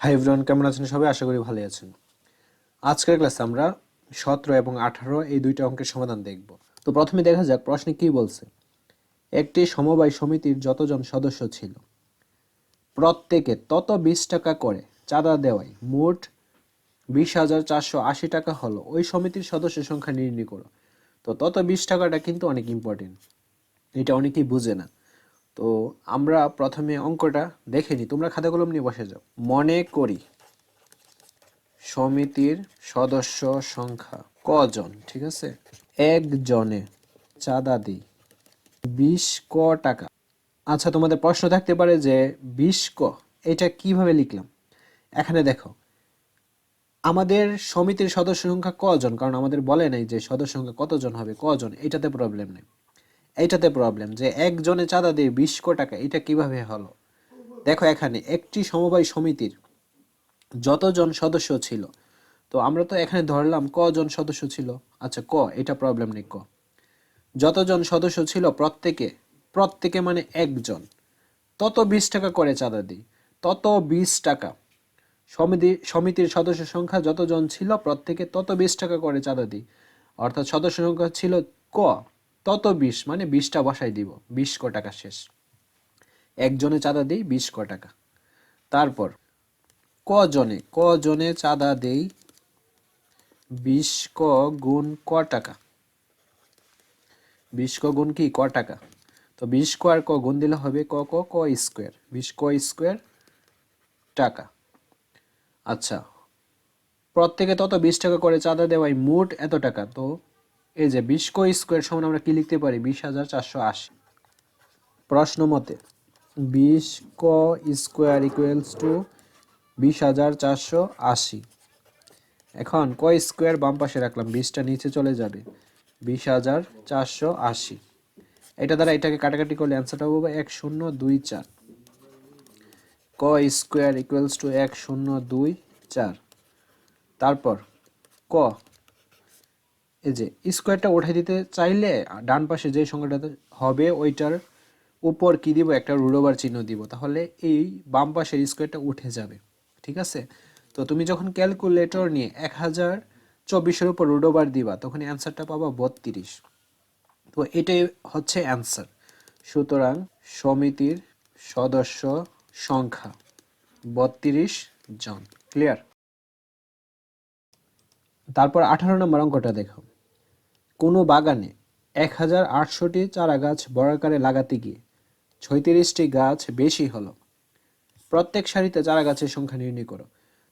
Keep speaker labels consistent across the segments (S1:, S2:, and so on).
S1: Hi everyone কেমন আছেন সবাই? আশা করি ভালো আছেন। আজকের ক্লাসে আমরা সতেরো এবং আঠারো এই দুইটা অঙ্কের সমাধান দেখব। তো প্রথমে দেখা যাক প্রশ্নে কি বলছে। একটি সমবায় সমিতির যতজন সদস্য ছিল, প্রত্যেকে তত বিশ টাকা করে চাঁদা দেওয়ায় মোট বিশ হাজার চারশো আশি টাকা হলো। ওই সমিতির সদস্য সংখ্যা নির্ণয় করো। তো তত বিশ টাকাটা কিন্তু অনেক ইম্পর্টেন্ট এটা অনেকেই বুঝে না। তো আমরা প্রথমে অঙ্কটা দেখে নিই। তোমরা খাতা কলম নিয়ে বসে যাও। মনে করি সমিতির সদস্য সংখ্যা কজন? ঠিক আছে? একজনে চাঁদা দিই। বিশ ক টাকা। আচ্ছা তোমাদের প্রশ্ন থাকতে পারে যে বিশ ক, এটা কীভাবে লিখলাম? এখানে দেখো, আমাদের সমিতির সদস্য সংখ্যা কজন? কারণ আমাদের বলে নাই যে সদস্য সংখ্যা কতজন হবে? কজন? এটাতে প্রবলেম নেই। এইটাতে প্রবলেম যে একজনে চাঁদা দিয়ে বিশ টাকা, এটা কীভাবে হলো? দেখো এখানে একটি সমবায় সমিতির যতজন সদস্য ছিল, তো আমরা তো এখানে ধরলাম কজন সদস্য ছিল। আচ্ছা ক? এটা প্রবলেম নেই, ক? যতজন সদস্য ছিল প্রত্যেকে প্রত্যেকে মানে একজন। তত বিশ টাকা করে চাঁদা দিই, তত বিশ টাকা। সমিতি, সমিতির সদস্য সংখ্যা যতজন ছিল প্রত্যেকে তত বিশ টাকা করে চাঁদা দিই। অর্থাৎ সদস্য সংখ্যা ছিল ক? তত বিশ মানে বিশটা বসাই দিব, বিশ ক টাকা শেষ। একজনে চাঁদা দিই, বিশ ক টাকা। তারপর, কজনে কজনে চাঁদা দেই, বিশ ক গুণ ক টাকা। বিশ ক গুণ কি? ক টাকা। তো বিশ ক আর ক গুণ দিলে হবে ক ক ক স্কোয়ার। বিশ ক স্কোয়ার টাকা। আচ্ছা প্রত্যেকে তত বিশ টাকা করে চাঁদা দেওয়ায় মোট এত টাকা? তো এই যে বিশ ক স্কোয়ার সমান আমরা কি লিখতে পারি? বিশ হাজার চারশো আশি। প্রশ্ন মতে বিশ ক স্কোয়ার ইকুয়ালস টু বিশ হাজার চারশো আশি। এখন ক স্কোয়ার বাম পাশে রাখলাম, বিশটা নিচে চলে যাবে, বিশ হাজার চারশো আশি। এটা দ্বারা এটাকে কাটাকাটি করলে অ্যান্সারটা হবে এক শূন্য দুই চার। ক স্কোয়ার ইকুয়ালস টু এক শূন্য দুই চার। তারপর ক এই যে স্কোয়ারটা উঠে দিতে চাইলে ডান পাশে যে সংখ্যাটা হবে ওইটার উপর কি দিব? একটা রুডোবার চিহ্ন দিব। তাহলে এই বাম পাশের স্কোয়ারটা উঠে যাবে। ঠিক আছে? তো তুমি যখন ক্যালকুলেটর নিয়ে এক হাজার চব্বিশের উপর রুডোবার দিবা, তখন অ্যান্সারটা পাবা বত্রিশ। তো এটাই হচ্ছে অ্যান্সার সুতরাং সমিতির সদস্য সংখ্যা বত্রিশ জন। ক্লিয়ার তারপর আঠারো নম্বর অঙ্কটা দেখো। কোনো বাগানে এক হাজার আটশোটি চারা গাছ বর্গাকারে লাগাতে গিয়ে ছয়ত্রিশটি গাছ বেশি হলো। প্রত্যেক সারিতে চারা গাছের সংখ্যা নির্ণয় করো।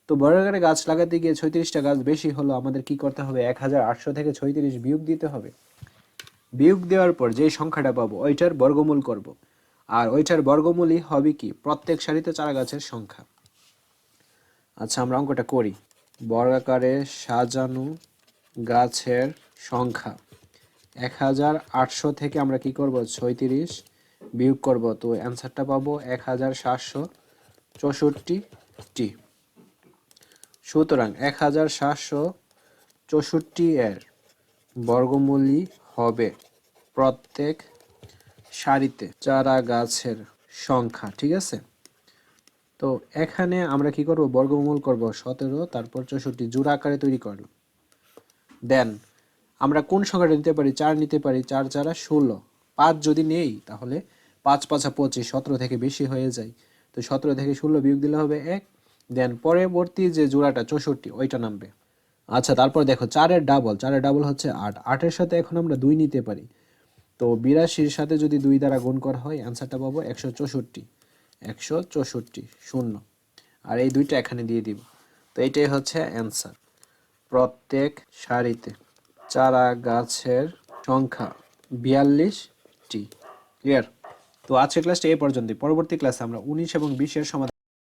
S1: তো বর্গাকারে গাছ লাগাতে গিয়ে ছয়ত্রিশটা গাছ বেশি হলো, আমাদের কি করতে হবে? এক হাজার আটশো থেকে ছয়ত্রিশ বিয়োগ দিতে হবে। বিয়োগ দেওয়ার পর যে সংখ্যাটা পাবো, ওইটার বর্গমূল করব। আর ওইটার বর্গমূলই হবে কি? প্রত্যেক সারিতে চারা গাছের সংখ্যা। আচ্ছা আমরা অঙ্কটা করি। বর্গাকারে সাজানো গাছের সংখ্যা। এক হাজার আটশো থেকে আমরা কি করব? ছয়ত্রিশ বিয়োগ করব। তো অ্যান্সারটা পাবো এক হাজার সাতশো চৌষট্টিটি। সুতরাং এক হাজার সাতশো চৌষট্টি এর বর্গমূলই হবে প্রত্যেক সারিতে চারা গাছের সংখ্যা, ঠিক আছে? তো এখানে আমরা কি করব? বর্গমূল করব সতেরো, তারপর চৌষট্টি জোড়া আকারে তৈরি করলাম। দেন আমরা কোন সংখ্যাটা নিতে পারি? চার নিতে পারি। চার চারা ষোলো। পাঁচ যদি নেই, তাহলে পাঁচ পাঁচা পঁচিশ, সতেরো থেকে বেশি হয়ে যায়। তো সতেরো থেকে ষোলো বিয়োগ দিলে হবে এক। দেন পরবর্তী যে জোড়াটা, চৌষট্টি, ওইটা নামবে। আচ্ছা তারপর দেখো, চারের ডাবল চারের ডাবল হচ্ছে আট। আটের সাথে এখন আমরা দুই নিতে পারি। তো বিরাশির সাথে যদি দুই দ্বারা গুণ করা হয় অ্যান্সারটা পাবো একশো চৌষট্টি। একশো চৌষট্টি, শূন্য। আর এই দুইটা এখানে দিয়ে দিব। তো এইটাই হচ্ছে অ্যান্সার প্রত্যেক সারিতে। চারা গাছের সংখ্যা বিয়াল্লিশটি। ক্লিয়ার তো আজকের ক্লাসটা এই পর্যন্তই। পরবর্তী ক্লাসে আমরা উনিশ এবং বিশের সমাধান